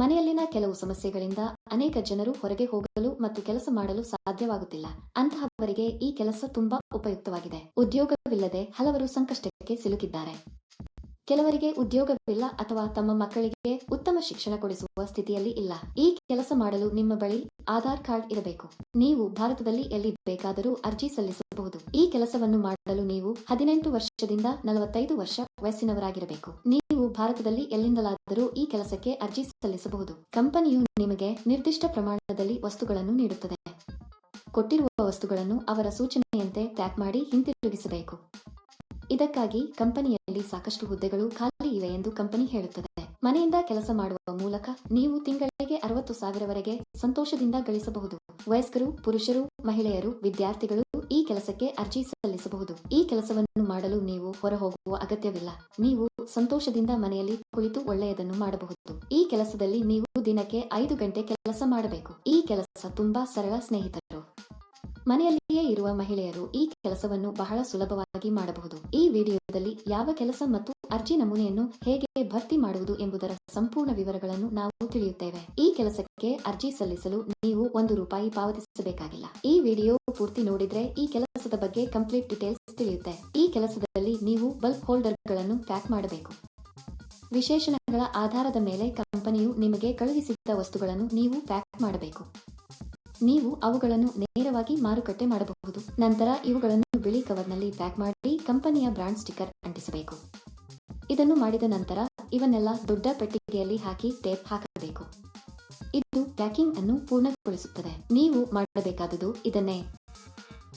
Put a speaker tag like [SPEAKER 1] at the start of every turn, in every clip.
[SPEAKER 1] ಮನೆಯಲ್ಲಿನ ಕೆಲವು ಸಮಸ್ಯೆಗಳಿಂದ ಅನೇಕ ಜನರು ಹೊರಗೆ ಹೋಗಲು ಮತ್ತು ಕೆಲಸ ಮಾಡಲು ಸಾಧ್ಯವಾಗುತ್ತಿಲ್ಲ. ಅಂತಹವರಿಗೆ ಈ ಕೆಲಸ ತುಂಬಾ ಉಪಯುಕ್ತವಾಗಿದೆ. ಉದ್ಯೋಗವಿಲ್ಲದೆ ಹಲವರು ಸಂಕಷ್ಟಕ್ಕೆ ಸಿಲುಕಿದ್ದಾರೆ. ಕೆಲವರಿಗೆ ಉದ್ಯೋಗವಿಲ್ಲ ಅಥವಾ ತಮ್ಮ ಮಕ್ಕಳಿಗೆ ಉತ್ತಮ ಶಿಕ್ಷಣ ಕೊಡಿಸುವ ಸ್ಥಿತಿಯಲ್ಲಿ ಇಲ್ಲ. ಈ ಕೆಲಸ ಮಾಡಲು ನಿಮ್ಮ ಬಳಿ ಆಧಾರ್ ಕಾರ್ಡ್ ಇರಬೇಕು. ನೀವು ಭಾರತದಲ್ಲಿ ಎಲ್ಲಿ ಬೇಕಾದರೂ ಅರ್ಜಿ ಸಲ್ಲಿಸಬಹುದು. ಈ ಕೆಲಸವನ್ನು ಮಾಡಲು ನೀವು ಹದಿನೆಂಟು ವರ್ಷದಿಂದ ನಲವತ್ತೈದು ವರ್ಷ ವಯಸ್ಸಿನವರಾಗಿರಬೇಕು. ನೀವು ಭಾರತದಲ್ಲಿ ಎಲ್ಲಿಂದಲಾದರೂ ಈ ಕೆಲಸಕ್ಕೆ ಅರ್ಜಿ ಸಲ್ಲಿಸಬಹುದು. ಕಂಪನಿಯು ನಿಮಗೆ ನಿರ್ದಿಷ್ಟ ಪ್ರಮಾಣದಲ್ಲಿ ವಸ್ತುಗಳನ್ನು ನೀಡುತ್ತದೆ. ಕೊಟ್ಟಿರುವ ವಸ್ತುಗಳನ್ನು ಅವರ ಸೂಚನೆಯಂತೆ ಪ್ಯಾಕ್ ಮಾಡಿ ಹಿಂತಿರುಗಿಸಬೇಕು. ಇದಕ್ಕಾಗಿ ಕಂಪನಿಯಲ್ಲಿ ಸಾಕಷ್ಟು ಹುದ್ದೆಗಳು ಖಾಲಿ ಇವೆ ಎಂದು ಕಂಪನಿ ಹೇಳುತ್ತದೆ. ಮನೆಯಿಂದ ಕೆಲಸ ಮಾಡುವ ಮೂಲಕ ನೀವು ತಿಂಗಳಿಗೆ ಅರವತ್ತು ಸಾವಿರವರೆಗೆ ಸಂತೋಷದಿಂದ ಗಳಿಸಬಹುದು. ವಯಸ್ಕರು, ಪುರುಷರು, ಮಹಿಳೆಯರು, ವಿದ್ಯಾರ್ಥಿಗಳು ಈ ಕೆಲಸಕ್ಕೆ ಅರ್ಜಿ ಸಲ್ಲಿಸಬಹುದು. ಈ ಕೆಲಸವನ್ನು ಮಾಡಲು ನೀವು ಹೊರಹೋಗುವ ಅಗತ್ಯವಿಲ್ಲ. ನೀವು ಸಂತೋಷದಿಂದ ಮನೆಯಲ್ಲಿ ಕುಳಿತು ಒಳ್ಳೆಯದನ್ನು ಮಾಡಬಹುದು. ಈ ಕೆಲಸದಲ್ಲಿ ನೀವು ದಿನಕ್ಕೆ ಐದು ಗಂಟೆ ಕೆಲಸ ಮಾಡಬೇಕು. ಈ ಕೆಲಸ ತುಂಬಾ ಸರಳ ಸ್ನೇಹಿತರು. ಮನೆಯಲ್ಲಿಯೇ ಇರುವ ಮಹಿಳೆಯರು ಈ ಕೆಲಸವನ್ನು ಬಹಳ ಸುಲಭವಾಗಿ ಮಾಡಬಹುದು. ಈ ವಿಡಿಯೋದಲ್ಲಿ ಯಾವ ಕೆಲಸ ಮತ್ತು ಅರ್ಜಿ ನಮೂನೆಯನ್ನು ಹೇಗೆ ಭರ್ತಿ ಮಾಡುವುದು ಎಂಬುದರ ಸಂಪೂರ್ಣ ವಿವರಗಳನ್ನು ನಾವು ತಿಳಿಯುತ್ತೇವೆ. ಈ ಕೆಲಸಕ್ಕೆ ಅರ್ಜಿ ಸಲ್ಲಿಸಲು ನೀವು ಒಂದು ರೂಪಾಯಿ ಪಾವತಿಸಬೇಕಾಗಿಲ್ಲ. ಈ ವಿಡಿಯೋ ಪೂರ್ತಿ ನೋಡಿದ್ರೆ ಈ ಕೆಲಸದ ಬಗ್ಗೆ ಕಂಪ್ಲೀಟ್ ಡೀಟೇಲ್ಸ್ ತಿಳಿಯುತ್ತೆ. ಈ ಕೆಲಸದಲ್ಲಿ ನೀವು ಬಲ್ಬ್ ಹೋಲ್ಡರ್ಗಳನ್ನು ಪ್ಯಾಕ್ ಮಾಡಬೇಕು. ವಿಶೇಷಣಗಳ ಆಧಾರದ ಮೇಲೆ ಕಂಪನಿಯು ನಿಮಗೆ ಕಳುಹಿಸಿದ ವಸ್ತುಗಳನ್ನು ನೀವು ಪ್ಯಾಕ್ ಮಾಡಬೇಕು. ನೀವು ಅವುಗಳನ್ನು ನೇರವಾಗಿ ಮಾರುಕಟ್ಟೆ ಮಾಡಬಹುದು. ನಂತರ ಇವುಗಳನ್ನು ಬಿಳಿ ಕವರ್ನಲ್ಲಿ ಪ್ಯಾಕ್ ಮಾಡಿ ಕಂಪನಿಯ ಬ್ರಾಂಡ್ ಸ್ಟಿಕ್ಕರ್ ಅಂಟಿಸಬೇಕು. ಇದನ್ನು ಮಾಡಿದ ನಂತರ ಇವನ್ನೆಲ್ಲ ದೊಡ್ಡ ಪೆಟ್ಟಿಗೆಯಲ್ಲಿ ಹಾಕಿ ಟೇಪ್ ಹಾಕಬೇಕು. ಇದು ಪ್ಯಾಕಿಂಗ್ ಅನ್ನು ಪೂರ್ಣಗೊಳಿಸುತ್ತದೆ. ನೀವು ಮಾಡಬೇಕಾದುದು ಇದನ್ನೇ.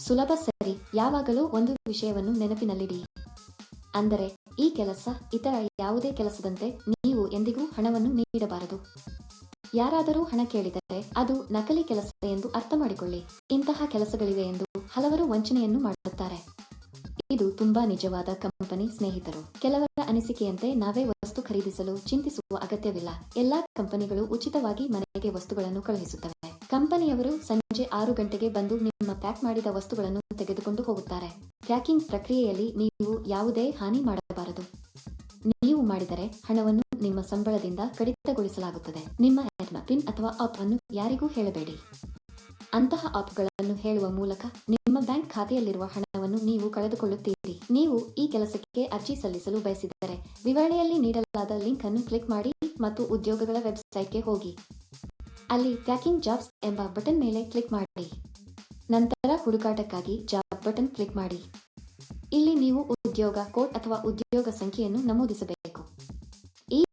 [SPEAKER 1] ಸುಲಭ ಸರಿ. ಯಾವಾಗಲೂ ಒಂದು ವಿಷಯವನ್ನು ನೆನಪಿನಲ್ಲಿಡಿ. ಅಂದರೆ ಈ ಕೆಲಸ ಇತರ ಯಾವುದೇ ಕೆಲಸದಂತೆ ನೀವು ಎಂದಿಗೂ ಹಣವನ್ನು ನೀಡಬಾರದು. ಯಾರಾದರೂ ಹಣ ಕೇಳಿದರೆ ಅದು ನಕಲಿ ಕೆಲಸ ಎಂದು ಅರ್ಥ ಮಾಡಿಕೊಳ್ಳಿ ಇಂತಹ ಕೆಲಸಗಳಿವೆ ಎಂದು ಹಲವರು ವಂಚನೆಯನ್ನು ಮಾಡುತ್ತಾರೆ. ಇದು ತುಂಬಾ ನಿಜವಾದ ಕಂಪನಿ ಸ್ನೇಹಿತರು. ಕೆಲವರ ಅನಿಸಿಕೆಯಂತೆ ನಾವೇ ವಸ್ತು ಖರೀದಿಸಲು ಚಿಂತಿಸುವ ಅಗತ್ಯವಿಲ್ಲ. ಎಲ್ಲಾ ಕಂಪನಿಗಳು ಉಚಿತವಾಗಿ ಮನೆಗೆ ವಸ್ತುಗಳನ್ನು ಕಳುಹಿಸುತ್ತವೆ. ಕಂಪನಿಯವರು ಸಂಜೆ ಆರು ಗಂಟೆಗೆ ಬಂದು ನಿಮ್ಮ ಪ್ಯಾಕ್ ಮಾಡಿದ ವಸ್ತುಗಳನ್ನು ತೆಗೆದುಕೊಂಡು ಹೋಗುತ್ತಾರೆ. ಪ್ಯಾಕಿಂಗ್ ಪ್ರಕ್ರಿಯೆಯಲ್ಲಿ ನೀವು ಯಾವುದೇ ಹಾನಿ ಮಾಡಬಾರದು. ನೀವು ಮಾಡಿದರೆ ಹಣವನ್ನು ನಿಮ್ಮ ಸಂಬಳದಿಂದ ಕಡಿತಗೊಳಿಸಲಾಗುತ್ತದೆ. ನಿಮ್ಮ ಆ್ಯಪ್ನ ಪಿನ್ ಅಥವಾ ಆಪ್ ಅನ್ನು ಯಾರಿಗೂ ಹೇಳಬೇಡಿ. ಅಂತಹ ಆಪ್ಗಳನ್ನು ಹೇಳುವ ಮೂಲಕ ನಿಮ್ಮ ಬ್ಯಾಂಕ್ ಖಾತೆಯಲ್ಲಿರುವ ಹಣವನ್ನು ನೀವು ಕಳೆದುಕೊಳ್ಳುತ್ತೀರಿ. ನೀವು ಈ ಕೆಲಸಕ್ಕೆ ಅರ್ಜಿ ಸಲ್ಲಿಸಲು ಬಯಸಿದರೆ ವಿವರಣೆಯಲ್ಲಿ ನೀಡಲಾದ ಲಿಂಕ್ ಅನ್ನು ಕ್ಲಿಕ್ ಮಾಡಿ ಮತ್ತು ಉದ್ಯೋಗಗಳ ವೆಬ್ಸೈಟ್ಗೆ ಹೋಗಿ. ಅಲ್ಲಿ ಪ್ಯಾಕಿಂಗ್ ಜಾಬ್ಸ್ ಎಂಬ ಬಟನ್ ಮೇಲೆ ಕ್ಲಿಕ್ ಮಾಡಿ. ನಂತರ ಹುಡುಕಾಟಕ್ಕಾಗಿ ಜಾಬ್ ಬಟನ್ ಕ್ಲಿಕ್ ಮಾಡಿ. ಇಲ್ಲಿ ನೀವು ಉದ್ಯೋಗ ಕೋಡ್ ಅಥವಾ ಉದ್ಯೋಗ ಸಂಖ್ಯೆಯನ್ನು ನಮೂದಿಸಬೇಕು.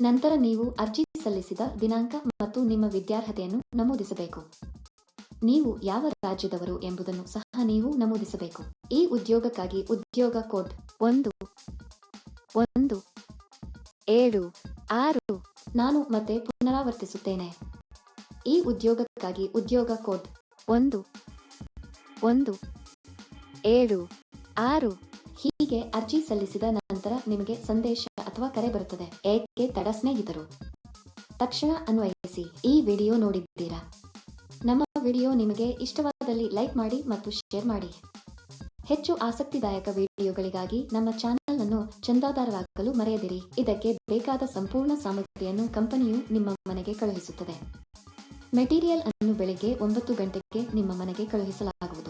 [SPEAKER 1] ನಂತರ ನೀವು ಅರ್ಜಿ ಸಲ್ಲಿಸಿದ ದಿನಾಂಕ ಮತ್ತು ನಿಮ್ಮ ವಿದ್ಯಾರ್ಹತೆಯನ್ನು ನಮೂದಿಸಬೇಕು. ನೀವು ಯಾವ ರಾಜ್ಯದವರು ಎಂಬುದನ್ನು ಸಹ ನೀವು ನಮೂದಿಸಬೇಕು. ಈ ಉದ್ಯೋಗಕ್ಕಾಗಿ ಉದ್ಯೋಗ ಕೋಡ್ ಒಂದು ಒಂದು, ಏಳು, ಆರು, ನಾನು ಮತ್ತೆ ಪುನರಾವರ್ತಿಸುತ್ತೇನೆ. ಈ ಉದ್ಯೋಗಕ್ಕಾಗಿ ಉದ್ಯೋಗ ಕೋಡ್ ಒಂದು ಒಂದು, ಏಳು, ಆರು ಹೀಗೆ ಅರ್ಜಿ ಸಲ್ಲಿಸಿದ ನಂತರ ನಿಮಗೆ ಸಂದೇಶ ಅಥವಾ ಕರೆ ಬರುತ್ತದೆ. ಏಕೆ ತಡ ಸ್ನೇಹಿತರು? ತಕ್ಷಣ ಅನ್ವಯಿಸಿ, ಈ ವಿಡಿಯೋ ನೋಡಿದ್ದೀರಾ? ನಮ್ಮ ವಿಡಿಯೋ ನಿಮಗೆ ಇಷ್ಟವಾದಲ್ಲಿ ಲೈಕ್ ಮಾಡಿ ಮತ್ತು ಶೇರ್ ಮಾಡಿ. ಹೆಚ್ಚು ಆಸಕ್ತಿದಾಯಕ ವಿಡಿಯೋಗಳಿಗಾಗಿ ನಮ್ಮ ಚಾನೆಲ್ ಅನ್ನು ಚಂದಾದಾರರಾಗಲು ಮರೆಯದಿರಿ. ಇದಕ್ಕೆ ಬೇಕಾದ ಸಂಪೂರ್ಣ ಸಾಮಗ್ರಿಯನ್ನು ಕಂಪನಿಯು ನಿಮ್ಮ ಮನೆಗೆ ಕಳುಹಿಸುತ್ತದೆ. ಮೆಟೀರಿಯಲ್ ಅನ್ನು ಬೆಳಿಗ್ಗೆ ಒಂಬತ್ತು ಗಂಟೆಗೆ ನಿಮ್ಮ ಮನೆಗೆ ಕಳುಹಿಸಲಾಗುವುದು.